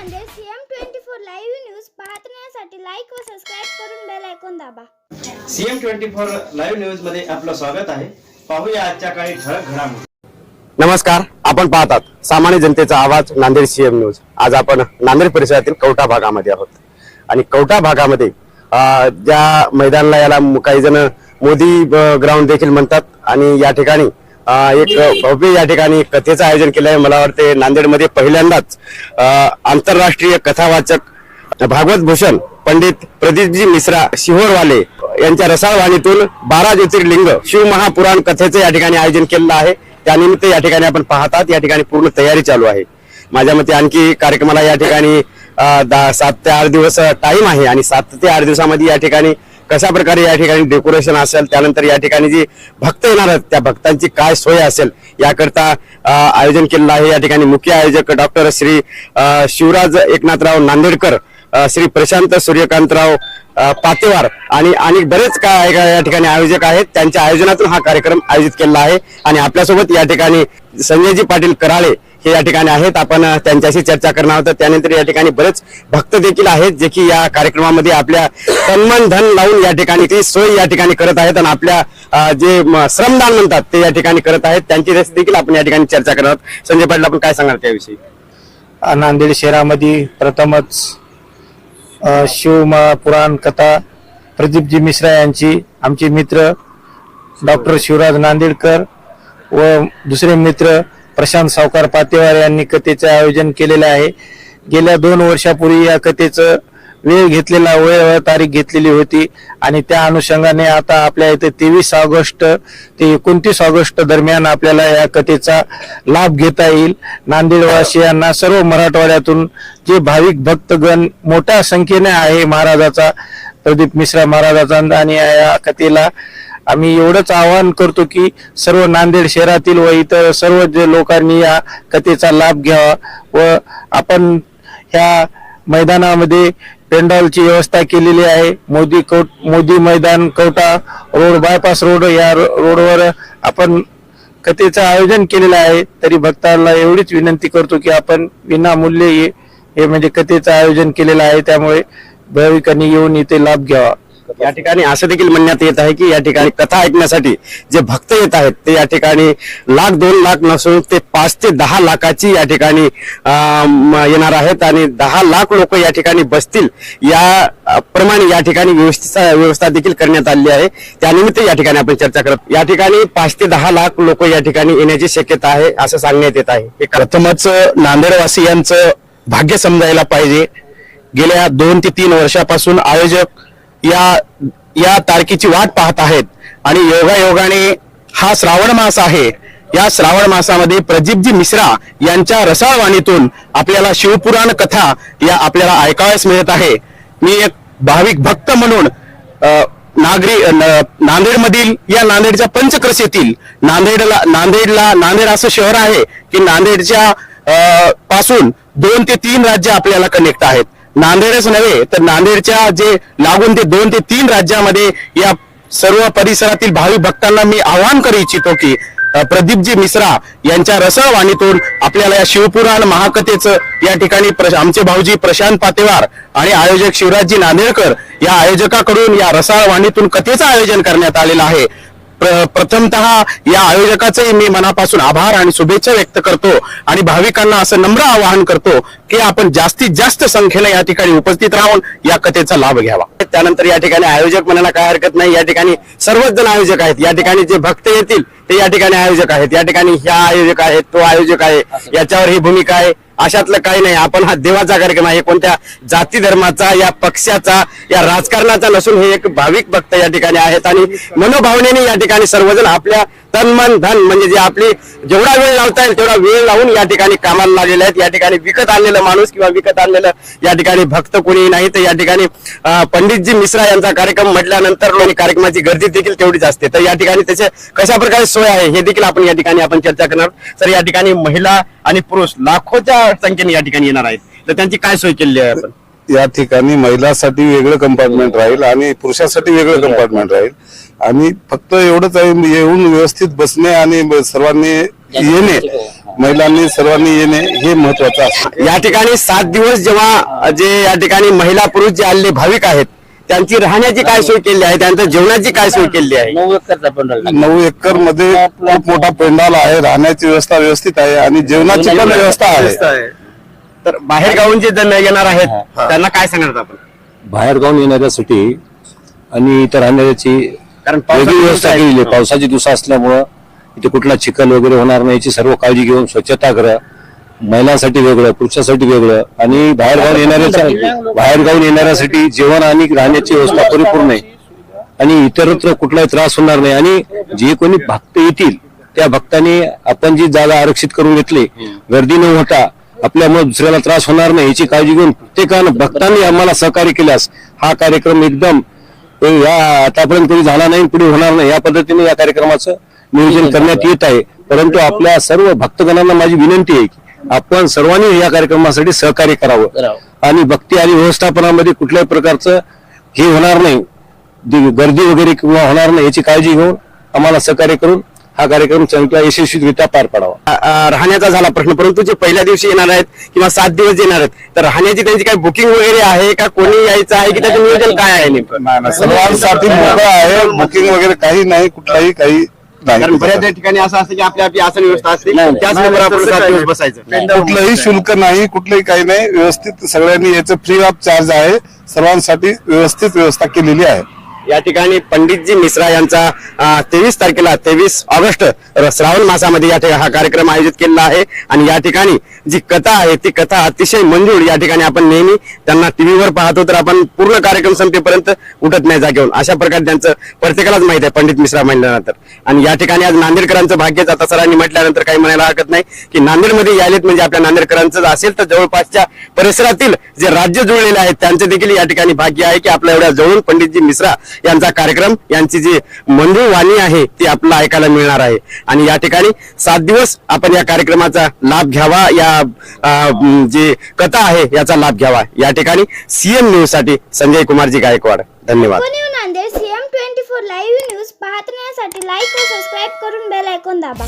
Nanded CM twenty four live news पाहण्यासाठी like व subscribe करून बेल ऐकून दाबा. सीएम ट्वेंटी फोर लाईव्ह न्यूजमध्ये आपलं स्वागत आहे. पाहूया आजच्या काही ठळक घडामोडी. नमस्कार आपण पाहतात सामान्य जनतेचा आवाज नांदेड सीएम न्यूज. आज आपण नांदेड परिसरातील कवठा भागामध्ये आहोत. आणि कवठा भागामध्ये ज्या मैदानाला याला म- काही जण मोदी ग्राउंड देखील म्हणतात. आणि या ठिकाणी एक भव्य या ठिकाणी कथेचं आयोजन केलं आहे मला वाटते नांदेडमध्ये पहिल्यांदाच आंतरराष्ट्रीय कथावाचक भागवत भूषण पंडित प्रदीपजी मिश्रा शिहोरवाले यांच्या रसाळवाणीतून बारा ज्योतिर्लिंग शिवमहापुराण कथेचं या ठिकाणी आयोजन केलेलं आहे. त्यानिमित्त या ठिकाणी आपण पाहतात या ठिकाणी पूर्ण तयारी चालू आहे. माझ्या मते आणखी कार्यक्रमाला या ठिकाणी सात ते आठ दिवस टाइम आहे आणि सात ते आठ दिवसामध्ये या ठिकाणी कशा प्रकारे या ठिकाणी डेकोरेशन असेल त्यानंतर या ठिकाणी जी भक्त येणार आहेत त्या भक्तांची काय सोय असेल याकरता आयोजन केलेलं आहे. या ठिकाणी मुख्य आयोजक डॉक्टर श्री शिवराज एकनाथराव नांदेडकर श्री प्रशांत सूर्यकांतराव पातेवार आणि आणि बरेच काय या ठिकाणी आयोजक आहेत. त्यांच्या आयोजनातून हा कार्यक्रम आयोजित केलेला आहे. आणि आपल्यासोबत या ठिकाणी संजयजी पाटील कराळे हे या ठिकाणी आहेत. आपण त्यांच्याशी चर्चा करणार आहोत. त्यानंतर या ठिकाणी बरेच भक्त देखील आहेत जे की या कार्यक्रमामध्ये आपल्या तन्मन धन लावून या ठिकाणी ती सोय या ठिकाणी करत आहेत आणि आपल्या जे श्रमदान म्हणतात ते या ठिकाणी करत आहेत. त्यांची देखील आपण या ठिकाणी चर्चा करणार आहोत. संजय पाटील आपण काय सांगणार त्याविषयी? नांदेड शहरामध्ये प्रथमच शिव पुराण कथा प्रदीपजी मिश्रा यांची आमचे मित्र डॉक्टर शिवराज नांदेडकर व दुसरे मित्र प्रशांत सावकार पातेवार यांनी कथेचं आयोजन केलेलं आहे. गेल्या दोन वर्षापूर्वी या कथेचं वेळ घेतलेला वेळ व तारीख घेतलेली होती आणि त्या अनुषंगाने आता आपल्या इथे तेवीस ऑगस्ट ते एकोणतीस ऑगस्ट दरम्यान आपल्याला या कथेचा लाभ घेता येईल. नांदेडवासियांना सर्व मराठवाड्यातून जे भाविक भक्तगण मोठ्या संख्येने आहे महाराजाचा प्रदीप मिश्रा महाराजाचा आणि या कथेला आम्ही एवढंच आवाहन करतो की सर्व नांदेड शहरातील व इतर सर्व लोकांनी या कथेचा लाभ घ्यावा व आपण ह्या मैदानामध्ये पेंडॉलची व्यवस्था केलेली आहे. मोदी कौट मोदी मैदान कवटा रोड बायपास रोड या रो- रोडवर आपण कथेचं आयोजन केलेलं आहे. तरी भक्तांना एवढीच विनंती करतो की आपण विनामूल्य हे हे म्हणजे कथेचं आयोजन केलेलं आहे. त्यामुळे भाविकांनी येऊन इथे लाभ घ्यावा. या ठिकाणी असं देखील म्हणण्यात येत आहे की या ठिकाणी कथा ऐकण्यासाठी जे भक्त येत आहेत ते या ठिकाणी लाख दोन लाख नसून ते पाच ते दहा लाखाची या ठिकाणी येणार आहेत आणि दहा लाख लोक या ठिकाणी बसतील. या प्रमाणे या ठिकाणी व्यवस्थेचा व्यवस्था देखील करण्यात आली आहे. त्यानिमित्त या ठिकाणी आपण चर्चा करत या ठिकाणी पाच ते दहा लाख लोक या ठिकाणी येण्याची शक्यता आहे असं सांगण्यात येत आहे. हे प्रथमच नांदेडवासियांचं भाग्य समजायला पाहिजे. गेल्या दोन ते तीन वर्षापासून आयोजक या या तारखेची वाट पाहत आहेत. आणि योगायोगाने हा श्रावण मास आहे. या श्रावण मासामध्ये प्रदीपजी मिश्रा यांच्या रसाळवाणीतून आपल्याला शिवपुराण कथा या आपल्याला ऐकावयास मिळत आहे. मी एक भाविक भक्त म्हणून नागरी नांदेडमधील या नांदेडच्या पंचक्रसेतील नांदेडला नांदेडला नांदेड असं शहर आहे की नांदेडच्या पासून दोन ते तीन राज्य आपल्याला कनेक्ट आहेत. नांदेडच नव्हे तर नांदेडच्या जे लागून ते दोन ते तीन राज्यामध्ये या सर्व परिसरातील भावी भक्तांना मी आवाहन करू इच्छितो की प्रदीपजी मिश्रा यांच्या रसवाणीतून आपल्याला या शिवपुराण महाकथेचं या ठिकाणी आमचे भाऊजी प्रशांत पातेवार आणि आयोजक शिवराजजी नांदेडकर या आयोजकाकडून या रसाळवाणीतून कथेचं आयोजन करण्यात आलेलं आहे. प्रथमत या आयोजकाचेही मी मनापासून आभार आणि शुभेच्छा व्यक्त करतो आणि भाविकांना असं नम्र आवाहन करतो की आपण जास्तीत जास्त संख्येने या ठिकाणी उपस्थित राहून या कथेचा लाभ घ्यावा. त्यानंतर या ठिकाणी आयोजक म्हणायला काय हरकत नाही. या ठिकाणी सर्वच जण आयोजक आहेत. या ठिकाणी जे भक्त येतील ते या ठिकाणी आयोजक आहेत. या ठिकाणी ह्या आयोजक आहेत तो आयोजक आहे. याच्यावर ही भूमिका आहे. अशातलं काही नाही. आपण हा देवाचा कार्यक्रम आहे. कोणत्या जाती धर्माचा या पक्षाचा या राजकारणाचा नसून हे एक भाविक भक्त या ठिकाणी आहेत. आणि मनोभावनेने या ठिकाणी सर्वजण आपल्या तन मन धन म्हणजे जे आपली जेवढा वेळ लावता येईल तेवढा वेळ लावून या ठिकाणी कामाला लागलेले आहेत. या ठिकाणी विकत आणलेलं माणूस किंवा विकत आणलेलं या ठिकाणी भक्त कोणी नाही. तर या ठिकाणी पंडितजी मिश्रा यांचा कार्यक्रम म्हटल्यानंतर लोक कार्यक्रमाची गर्दी देखील तेवढीच असते. तर या ठिकाणी त्याचे कशा प्रकारे सोय आहे हे देखील आपण या ठिकाणी आपण चर्चा करणार तर या ठिकाणी महिला आणि पुरुष लाखोच्या संख्येने या ठिकाणी येणार आहेत. तर त्यांची काय सोय केली आहे आपण? या ठिकाणी महिलासाठी वेगळं कंपार्टमेंट राहील आणि पुरुषासाठी वेगळं कंपार्टमेंट राहील. आणि फक्त एवढंच आहे येऊन व्यवस्थित बसणे आणि सर्वांनी येणे महिलांनी सर्वांनी येणे हे महत्वाचं असतं. या ठिकाणी सात दिवस जेव्हा जे या ठिकाणी महिला पुरुष जे आलेले भाविक आहेत त्यांची राहण्याची काय सोय केली आहे? त्यांच्या जेवणाची काय सोय केली आहे? नऊ एकरमध्ये खूप मोठा पेंडाल आहे राहण्याची व्यवस्था व्यवस्थित आहे आणि जेवणाची पण व्यवस्था आहे. तर बाहेर गावून जे जण येणार आहेत त्यांना काय सांगणार आपण? बाहेर गावून येणाऱ्यासाठी आणि इतर राहण्याची कारण वेगळी व्यवस्था केलेली आहे. पावसाची दिवसा असल्यामुळं इथे कुठला चिखल वगैरे होणार नाही. याची सर्व काळजी घेऊन स्वच्छतागृह महिलांसाठी वेगळं पुरुषासाठी वेगळं आणि बाहेर गावून येणाऱ्याच्या बाहेर गावून येणाऱ्यासाठी जेवण आणि राहण्याची व्यवस्था परिपूर्ण आहे. आणि इतरत्र कुठलाही त्रास होणार नाही. आणि जे कोणी भक्त येतील त्या भक्तांनी आपण जी जागा आरक्षित करून घेतली गर्दी न होता आपल्यामुळे दुसऱ्याला त्रास होणार नाही याची काळजी घेऊन प्रत्येकानं भक्तांनी आम्हाला सहकार्य केल्यास हा कार्यक्रम एकदम या आतापर्यंत कधी झाला नाही पुढे होणार नाही या पद्धतीने या कार्यक्रमाचं नियोजन करण्यात येत आहे. परंतु आपल्या सर्व भक्तगणांना माझी विनंती आहे की आपण सर्वांनी या कार्यक्रमासाठी सहकार्य करावं. आणि भक्ती आणि व्यवस्थापनामध्ये कुठल्याही प्रकारचं हे होणार नाही. गर्दी वगैरे किंवा होणार नाही याची काळजी घेऊन आम्हाला सहकार्य करून हा कार्यक्रम चांगला यशस्वीरित्या पार पाडावा. राहण्याचा झाला प्रश्न परंतु जे पहिल्या दिवशी येणार आहेत किंवा सात दिवस येणार आहेत तर राहण्याची त्यांची काही बुकिंग वगैरे आहे का? कोणी यायचं आहे की त्याचं नियोजन काय आहे नेमकं? सर्वांसाठी मोकळं आहे बुकिंग वगैरे काही नाही कुठलाही काही कारण बऱ्याच ठिकाणी असं असतं की आपली आपली आसन व्यवस्था असते त्याच नंबर आपण सात दिवस बसायचं. कुठलंही शुल्क नाही कुठलंही काही नाही व्यवस्थित सगळ्यांनी याचं फ्री ऑफ चार्ज आहे सर्वांसाठी व्यवस्थित व्यवस्था केलेली आहे. या ठिकाणी पंडितजी मिश्रा यांचा तेवीस तारखेला तेवीस ऑगस्ट श्रावण मासामध्ये या ठिकाणी हा कार्यक्रम आयोजित केलेला आहे. आणि या ठिकाणी जी कथा आहे ती कथा अतिशय मंजूर या ठिकाणी आपण नेहमी त्यांना टीव्हीवर पाहतो तर आपण पूर्ण कार्यक्रम संपेपर्यंत उठत नाही जागेवर. अशा प्रकारे त्यांचं प्रत्येकालाच माहिती आहे पंडित मिश्रा म्हणल्यानंतर आणि या ठिकाणी आज नांदेडकरांचं भाग्य जाता सरांनी म्हटल्यानंतर काही म्हणायला हरकत नाही की नांदेडमध्ये यायलेत म्हणजे आपल्या नांदेडकरांचं असेल तर जवळपासच्या परिसरातील जे राज्य जुळलेले आहेत त्यांचे देखील या ठिकाणी भाग्य आहे की आपल्या एवढ्या जवळून पंडितजी मिश्रा यांचा कार्यक्रम यांची जी मंजूर वाणी आहे ती आपल्याला ऐकायला मिळणार आहे. आणि या ठिकाणी सात दिवस आपण या कार्यक्रमाचा लाभ घ्यावा या जी कथा आहे याचा लाभ घ्यावा. या ठिकाणी सीएम न्यूजसाठी संजय कुमारजी गायकवाड. धन्यवाद. Nanded CM twenty four live news पाहत राहण्यासाठी लाईक व सबस्क्राईब करून बेल ऐकून दाबा.